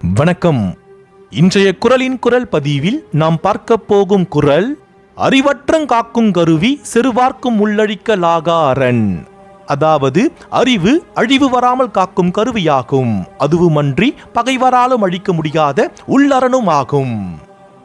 வணக்கம். இன்றைய குரலின் குரல் பதிவில் நாம் பார்க்க போகும் குரல் அறிவற்றங் காக்கும் கருவி செருவார்க்கும் உள்ளழிக்கலாகா அரண் அதாவது அறிவு அழிவு வராமல் காக்கும் கருவியாகும். அதுவுமன்றி பகைவராலும் அழிக்க முடியாத உள்ளரணும் ஆகும்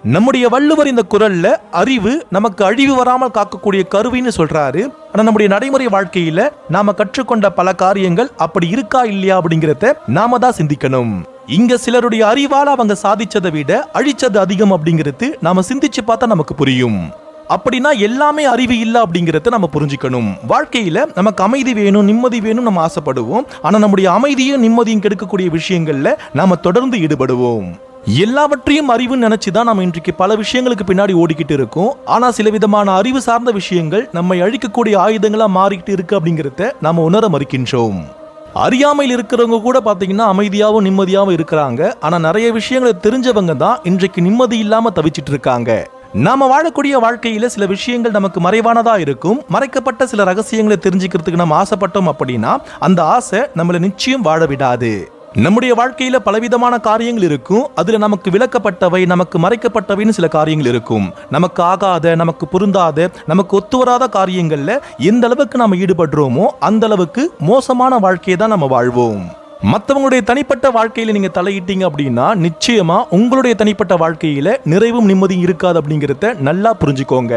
நம்முடைய வள்ளுவர் இந்த குரல்ல அறிவு நமக்கு அழிவு வராமல் காக்கக்கூடிய கருவின்னு சொல்றாரு. ஆனா நம்முடைய நடைமுறை வாழ்க்கையில நாம கற்றுக்கொண்ட பல காரியங்கள் அப்படி இருக்கா இல்லையா அப்படிங்கிறத நாம தான் சிந்திக்கணும். இங்க சிலருடைய அறிவால் அவங்க சாதிச்சதை விட அழிச்சது அதிகம் அப்படிங்கிறது நாம சிந்திச்சு பார்த்தா நமக்கு புரியும். அப்படின்னா எல்லாமே அறிவு இல்லை அப்படிங்கறத நம்ம புரிஞ்சுக்கணும். வாழ்க்கையில நமக்கு அமைதி வேணும் நிம்மதி வேணும் நம்ம ஆசைப்படுவோம். ஆனா நம்முடைய அமைதியும் நிம்மதியும் கெடுக்கக்கூடிய விஷயங்கள்ல நாம தொடர்ந்து ஈடுபடுவோம். எல்லாவற்றையும் அறிவுன்னு நினச்சி தான் நம்ம இன்றைக்கு பல விஷயங்களுக்கு பின்னாடி ஓடிக்கிட்டு இருக்கோம். ஆனா சில விதமான அறிவு சார்ந்த விஷயங்கள் நம்மை அழிக்கக்கூடிய ஆயுதங்களா மாறிக்கிட்டு இருக்கு அப்படிங்கறத நாம உணர மறுக்கின்றோம். அறியாமையில் இருக்கிறவங்க கூட பார்த்தீங்கன்னா அமைதியாகவும் நிம்மதியாகவும் இருக்கிறாங்க. ஆனால் நிறைய விஷயங்களை தெரிஞ்சவங்க தான் இன்றைக்கு நிம்மதி இல்லாமல் தவிச்சிட்டு இருக்காங்க. நாம வாழக்கூடிய வாழ்க்கையில சில விஷயங்கள் நமக்கு மறைவானதா இருக்கும். மறைக்கப்பட்ட சில ரகசியங்களை தெரிஞ்சுக்கிறதுக்கு நம்ம ஆசைப்பட்டோம் அப்படின்னா அந்த ஆசை நம்மளை நிச்சயம் வாழ விடாது. நம்முடைய வாழ்க்கையில பலவிதமான காரியங்கள் இருக்கும். அதுல நமக்கு விளக்கப்பட்டவை நமக்கு மறைக்கப்பட்டவைன்னு சில காரியங்கள் இருக்கும். நமக்கு ஆகாத நமக்கு பொருந்தாத நமக்கு ஒத்து வராத காரியங்கள்ல எந்த அளவுக்கு நம்ம ஈடுபடுறோமோ அந்த அளவுக்கு மோசமான வாழ்க்கையை தான் நம்ம வாழ்வோம். மற்றவங்களுடைய தனிப்பட்ட வாழ்க்கையில நீங்க தலையிட்டீங்க அப்படின்னா நிச்சயமா உங்களுடைய தனிப்பட்ட வாழ்க்கையில நிறைவும் நிம்மதியும் இருக்காது அப்படிங்கறத நல்லா புரிஞ்சுக்கோங்க.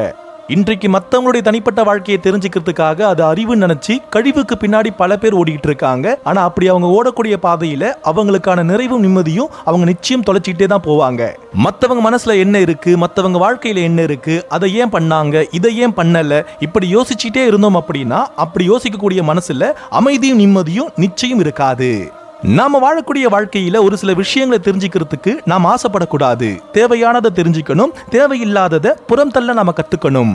இன்றைக்கு மற்றவங்களுடைய தனிப்பட்ட வாழ்க்கையை தெரிஞ்சுக்கிறதுக்காக அது அறிவுன்னு நினைச்சு கழிவுக்கு பின்னாடி பல பேர் ஓடிக்கிட்டு இருக்காங்க. ஆனா அப்படி அவங்க ஓடக்கூடிய பாதையில அவங்களுக்கான நிறைவும் நிம்மதியும் அவங்க நிச்சயம் தொலைச்சிக்கிட்டே தான் போவாங்க. மற்றவங்க மனசுல என்ன இருக்கு மற்றவங்க வாழ்க்கையில என்ன இருக்கு அதை ஏன் பண்ணாங்க இதை ஏன் பண்ணல இப்படி யோசிச்சுட்டே இருந்தோம் அப்படின்னா அப்படி யோசிக்கக்கூடிய மனசுல அமைதியும் நிம்மதியும் நிச்சயம் இருக்காது. நாம வாழக்கூடிய வாழ்க்கையில ஒரு சில விஷயங்களை தெரிஞ்சுக்கிறதுக்கு நாம் ஆசைப்படக்கூடாது. தேவையானதை தெரிஞ்சுக்கணும் தேவையில்லாததை புறம் தள்ள நாம கத்துக்கணும்.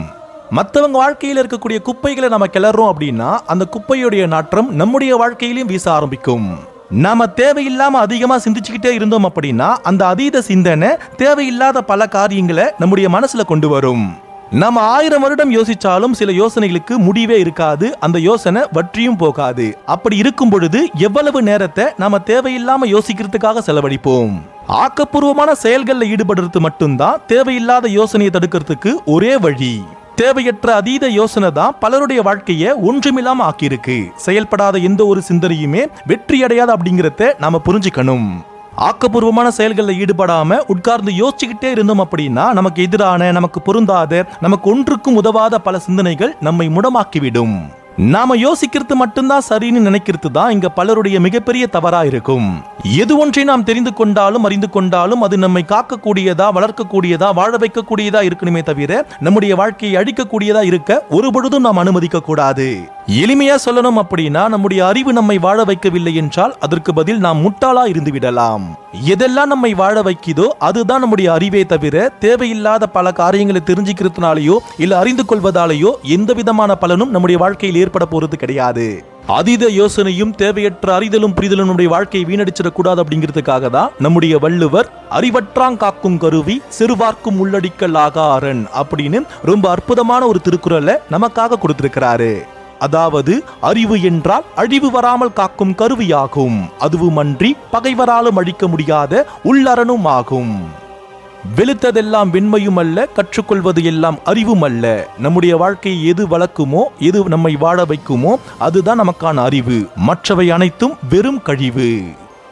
மற்றவங்க வாழ்க்கையில் இருக்கக்கூடிய குப்பைகளை நம்ம கிளறோம் அப்படின்னா அந்த குப்பையுடைய நாற்றம் நம்முடைய வாழ்க்கையிலையும் வீச ஆரம்பிக்கும். நாம தேவையில்லாம அதிகமா சிந்திச்சுக்கிட்டே இருந்தோம் அப்படின்னா அந்த அதீத சிந்தனை தேவையில்லாத பல காரியங்களை நம்முடைய மனசுல கொண்டு வரும். நம்ம ஆயிரம் வருடம் யோசிச்சாலும் சில யோசனைகளுக்கு முடிவே இருக்காது அந்த யோசனை வற்றியும் போகாது. அப்படி இருக்கும் பொழுது எவ்வளவு நேரத்தை நாம தேவையில்லாம யோசிக்கிறதுக்காக செலவழிப்போம்? ஆக்கப்பூர்வமான செயல்களில் ஈடுபடுறது மட்டும்தான் தேவையில்லாத யோசனையை தடுக்கிறதுக்கு ஒரே வழி. தேவையற்ற அதீத யோசனை தான் பலருடைய வாழ்க்கையை ஒன்றுமில்லாம ஆக்கியிருக்கு. செயல்படாத எந்த ஒரு சிந்தனையுமே வெற்றி அடையாது அப்படிங்கறத நாம புரிஞ்சுக்கணும். ஆக்கப்பூர்வமான செயல்களில் ஈடுபடாம உட்கார்ந்து யோசிச்சுக்கிட்டே இருந்தோம் அப்படின்னா நமக்கு எதிரான நமக்கு பொருந்தாத நமக்கு ஒன்றுக்கும் உதவாத பல சிந்தனைகள் நம்மை முடமாக்கிவிடும். நாம யோசிக்கிறது மட்டும்தான் சரின்னு நினைக்கிறது தான் இங்க பலருடைய மிகப்பெரிய தவறா இருக்கும். எது ஒன்றை நாம் தெரிந்து கொண்டாலும் அறிந்து கொண்டாலும் அது நம்மை காக்கக்கூடியதா வளர்க்கக்கூடியதா வாழ வைக்கக்கூடியதா இருக்கணுமே தவிர நம்முடைய வாழ்க்கையை அழிக்கக்கூடியதா இருக்க ஒரு பொழுதும் நாம் அனுமதிக்க கூடாது எளிமையா சொல்லணும் அப்படின்னா நம்முடைய அறிவு நம்மை வாழ வைக்கவில்லை என்றால் அதற்கு பதில் நாம் முட்டாளா இருந்து விடலாம் எதெல்லாம் நம்மை வாழ வைக்குதோ அதுதான் நம்முடைய அறிவே தவிர தேவையில்லாத பல காரியங்களை தெரிஞ்சுக்கிறதுனாலேயோ இல்ல அறிந்து கொள்வதாலேயோ எந்த விதமான பலனும் நம்முடைய வாழ்க்கையில் ஏற்பட போறது கிடையாது. அதீத யோசனையும் தேவையற்ற அறிதலும் புரிதலும் நம்முடைய வாழ்க்கையை வீணடிச்சிடக்கூடாது அப்படிங்கிறதுக்காக தான் நம்முடைய வள்ளுவர் அறிவற்றாங் காக்கும் கருவி சிறுவார்க்கும் உள்ளடிக்கல் ஆகாரன் அப்படின்னு ரொம்ப அற்புதமான ஒரு திருக்குறளை நமக்காக கொடுத்திருக்கிறாரு. அதாவது அறிவு என்றால் அழிவு வராமல் காக்கும் கருவியாகும். அதுவுமன்றி பகைவராலும் அழிக்க முடியாத உள்ளரணும் ஆகும் வெளுத்ததெல்லாம் வெண்மையும் அல்ல கற்றுக்கொள்வது எல்லாம் அறிவும் அல்ல நம்முடைய வாழ்க்கையை எது வளர்க்குமோ எது நம்மை வாழ வைக்குமோ அதுதான் நமக்கான அறிவு. மற்றவை அனைத்தும் வெறும் கழிவு.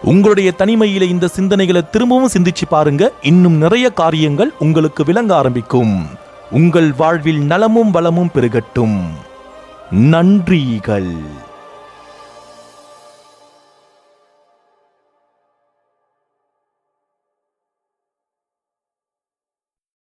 உங்களுடைய தனிமையில இந்த சிந்தனைகளை திரும்பவும் சிந்திச்சு பாருங்க. இன்னும் நிறைய காரியங்கள் உங்களுக்கு விளங்க ஆரம்பிக்கும். உங்கள் வாழ்வில் நலமும் வளமும் பெருகட்டும். நன்றிகள்.